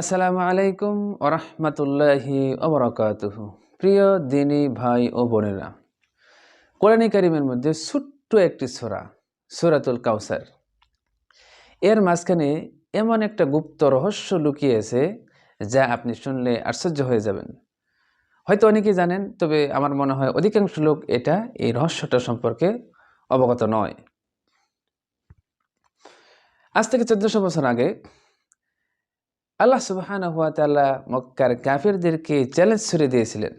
আসসালামু আলাইকুম ওরহমতুল্লাহি ওবরাকাতুহ। প্রিয় দিনী ভাই ও বোনেরা, কোরআনী কারিমের মধ্যে ছোট্ট একটি সোরা, সুরাতুল কাউসার এর মাঝখানে এমন একটা গুপ্ত রহস্য লুকিয়েছে যা আপনি শুনলে আশ্চর্য হয়ে যাবেন। হয়তো অনেকেই জানেন, তবে আমার মনে হয় অধিকাংশ লোক এটা, এই রহস্যটা সম্পর্কে অবগত নয়। আজ থেকে চোদ্দশো বছর আগে আল্লাহ সুবহান হুয়া তাল্লাহ মক্কার কাফিরদেরকে চ্যালেঞ্জ ছুড়ে দিয়েছিলেন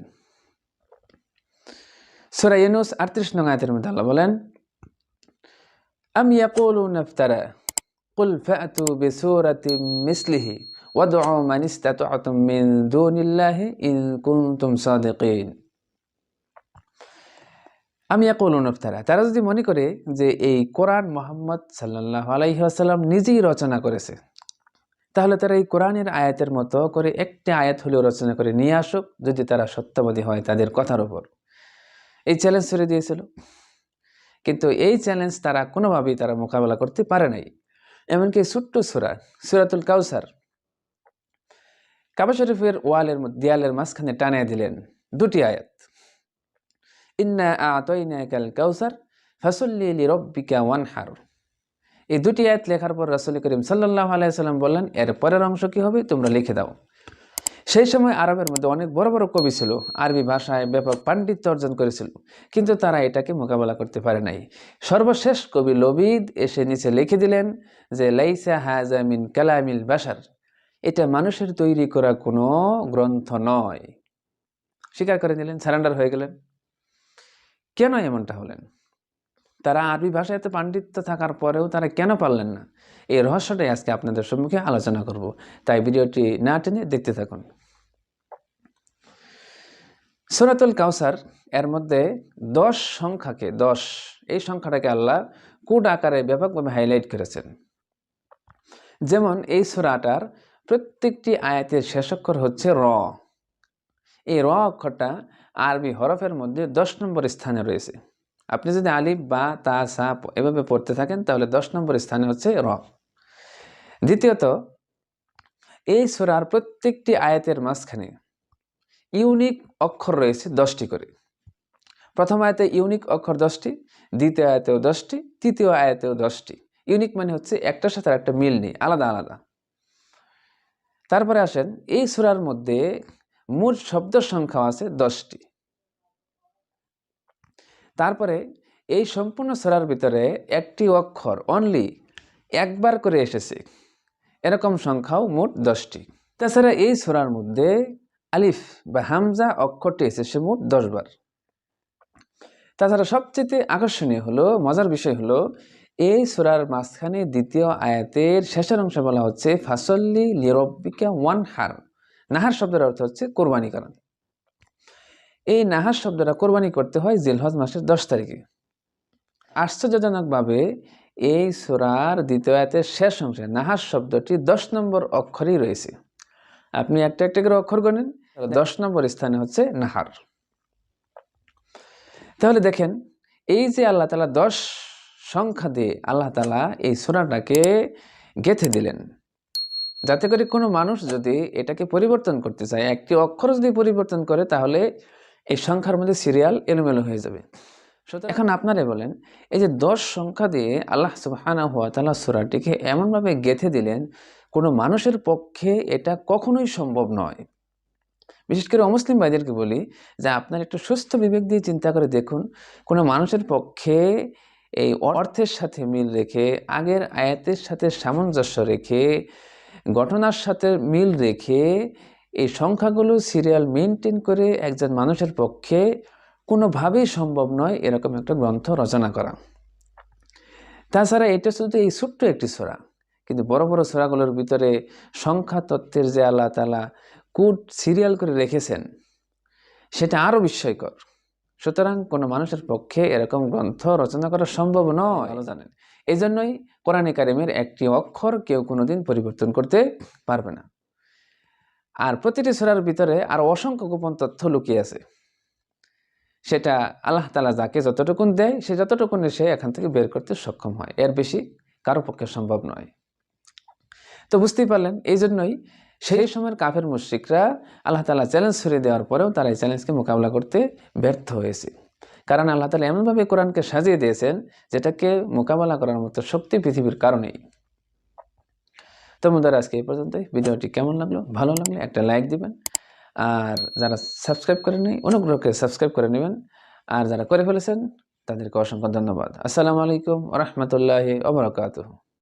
সুরা ইউনুস আটত্রিশ নং আয়াতের মধ্যে আল্লাহ বলেন আম ইয়াকুলুন ইফতারা قل فأتوا بسورة مثله وادعوا من استطعتم من دون الله إن كنتم صادقين আমি ইয়াকুলুন ইফতারা তারা যদি মনে করে যে এই কোরআন মোহাম্মদ সাল্লাহ আলাইহি আসাল্লাম নিজেই রচনা করেছে তাহলে তারা এই কোরআনের আয়াতের মতো করে একটি আয়াত হলেও রচনা করে নিয়ে আসুক, যদি তারা সত্যবাদী হয় তাদের কথার ওপর এই চ্যালেঞ্জ ছেড়ে দিয়েছিল। কিন্তু এই চ্যালেঞ্জ তারা কোনোভাবেই তারা মোকাবেলা করতে পারে নাই। এমনকি ছোট্ট সুরা, সুরাতুল কাউসার কাবা শরীফের ওয়ালের দেয়ালের মাঝখানে টানিয়ে দিলেন দুটি আয়াত। ইন্না আতইনা কাল কাউসার ফাসল্লি রব্বিকা ওয়ানহার। এই দুটি আয়াত লেখার পর রাসুল করিম সাল্লাহ আলাইসাল্লাম বললেন, এর পরের অংশ কী হবে? তোমরা লিখে দাও। সেই সময় আরবের মধ্যে অনেক বড় বড় কবি ছিল, আরবি ভাষায় ব্যাপক পাণ্ডিত্য অর্জন করেছিল, কিন্তু তারা এটাকে মোকাবেলা করতে পারে নাই। সর্বশেষ কবি লবিদ এসে নিচে লিখে দিলেন যে, লাইসা হাজামিন কালামিল বাসার এটা মানুষের তৈরি করা কোনো গ্রন্থ নয়। স্বীকার করে নিলেন, সারেন্ডার হয়ে গেলেন। কেন এমনটা হলেন? তারা আরবি ভাষায় এত পাণ্ডিত্য থাকার পরেও তারা কেন পারলেন না? এই রহস্যটাই আজকে আপনাদের সম্মুখে আলোচনা করব। তাই ভিডিওটি না টেনে দেখতে থাকুন। সোনাতুল কাউসার এর মধ্যে দশ সংখ্যাকে, দশ, এই সংখ্যাটাকে আল্লাহ কুড আকারে ব্যাপকভাবে হাইলাইট করেছেন? যেমন এই সোরাটার প্রত্যেকটি আয়াতের শেষক্ষর হচ্ছে র। এই র অক্ষরটা আরবি হরফের মধ্যে দশ নম্বর স্থানে রয়েছে। আপনি যদি আলিফ, বা, তা, সা এভাবে পড়তে থাকেন, তাহলে দশ নম্বর স্থানে হচ্ছে র। দ্বিতীয়ত, এই সোরার প্রত্যেকটি আয়াতের মাঝখানে ইউনিক অক্ষর রয়েছে দশটি করে। প্রথম আয়াতে ইউনিক অক্ষর দশটি, দ্বিতীয় আয়াতেও দশটি, তৃতীয় আয়াতেও দশটি। ইউনিক মানে হচ্ছে একটার সাথে একটা মিল নেই, আলাদা আলাদা। তারপরে আসেন, এই সুরার মধ্যে মোট শব্দ সংখ্যা আছে দশটি। তারপরে এই সম্পূর্ণ সরার ভিতরে একটি অক্ষর অনলি একবার করে এসেছে। এরকম সংখ্যাও মোট দশটি। তাছাড়া এই সোরার মধ্যে আলিফ বা হামজা অক্ষরটি এসেছে মোট দশবার। তাছাড়া সবচেয়ে আকর্ষণীয় হলো, মজার বিষয় হলো, এই সোরার মাঝখানে দ্বিতীয় আয়াতের শেষের অংশ বলা হচ্ছে, ফাসল্লি লিরব্বিকা ওয়ান হার নাহার শব্দের অর্থ হচ্ছে, কোরবানি করা এই নাহার শব্দটা কোরবানি করতে হয় জিলহজ মাসের দশ তারিখে। আশ্চর্যজনকভাবে এই সুরার দ্বিতীয় আয়াতের শেষ অংশে নাহার শব্দটি দশ নম্বর অক্ষরই রয়েছে। আপনি একটা একটা করে অক্ষর গণেন দশ নম্বর স্থানে হচ্ছে নাহার। তাহলে দেখেন এই যে আল্লাহ তালা দশ সংখ্যা দিয়ে আল্লাহ তালা এই সুরাটাকে গেথে দিলেন যাতে করে কোনো মানুষ যদি এটাকে পরিবর্তন করতে চায় একটি অক্ষর যদি পরিবর্তন করে তাহলে এই সংখ্যার মধ্যে সিরিয়াল এলোমেলো হয়ে যাবে। সুতরাং এখন আপনারা বলেন এই যে দশ সংখ্যা দিয়ে আল্লাহ সুবাহানা হুয়া তালা সুরাটিকে এমনভাবে গেথে দিলেন কোনো মানুষের পক্ষে এটা কখনোই সম্ভব নয়। বিশেষ করে অমুসলিম ভাইদেরকে বলি যে আপনার একটু সুস্থ বিবেক দিয়ে চিন্তা করে দেখুন কোনো মানুষের পক্ষে এই অর্থের সাথে মিল রেখে আগের আয়াতের সাথে সামঞ্জস্য রেখে ঘটনার সাথে মিল রেখে এই সংখ্যাগুলো সিরিয়াল মেনটেন করে একজন মানুষের পক্ষে কোনোভাবেই সম্ভব নয় এরকম একটা গ্রন্থ রচনা করা। তাছাড়া এটা শুধু এই ছোট্ট একটি সোরা, কিন্তু বড় বড় সোরাগুলোর ভিতরে সংখ্যা তত্ত্বের যে আল্লাহ তালা কুট সিরিয়াল করে রেখেছেন, সেটা আরও বিস্ময়কর। সুতরাং কোনো মানুষের পক্ষে এরকম গ্রন্থ রচনা করা সম্ভব নয়। জানেন। এই জন্যই কোরআনে কারিমের একটি অক্ষর কেউ কোনোদিন পরিবর্তন করতে পারবে না। আর প্রতিটি সোরার ভিতরে আর অসংখ্য গোপন তথ্য লুকিয়ে আছে। সেটা আল্লাহ তালা যাকে যতটুকুন দেয়, সে যতটুকুন সে এখান থেকে বের করতে সক্ষম হয়। এর বেশি কারও পক্ষে সম্ভব নয়। তো বুঝতেই পারলেন এই জন্যই সেই সময়ের কাফের মুশ্রিকরা আল্লাহ তালা চ্যালেঞ্জ ছড়িয়ে দেওয়ার পরেও তারা এই চ্যালেঞ্জকে মোকাবিলা করতে ব্যর্থ হয়েছে। কারণ আল্লাহ তালা এমনভাবে কোরআনকে সাজিয়ে দিয়েছেন, যেটাকে মোকাবেলা করার মতো শক্তি পৃথিবীর কারণেই। তো বন্ধুরা, আজকে এই পর্যন্তই। ভিডিওটি কেমন লাগল? ভালো লাগলে একটা লাইক দিবেন। আর যারা সাবস্ক্রাইব করে নেই অনুগ্রহ করে সাবস্ক্রাইব করে নেবেন। আর যারা করে ফেলেছেন, তাদেরকে অসংখ্য ধন্যবাদ। আসসালামু আলাইকুম রহমতুল্লাহ ওবরাকাতুহ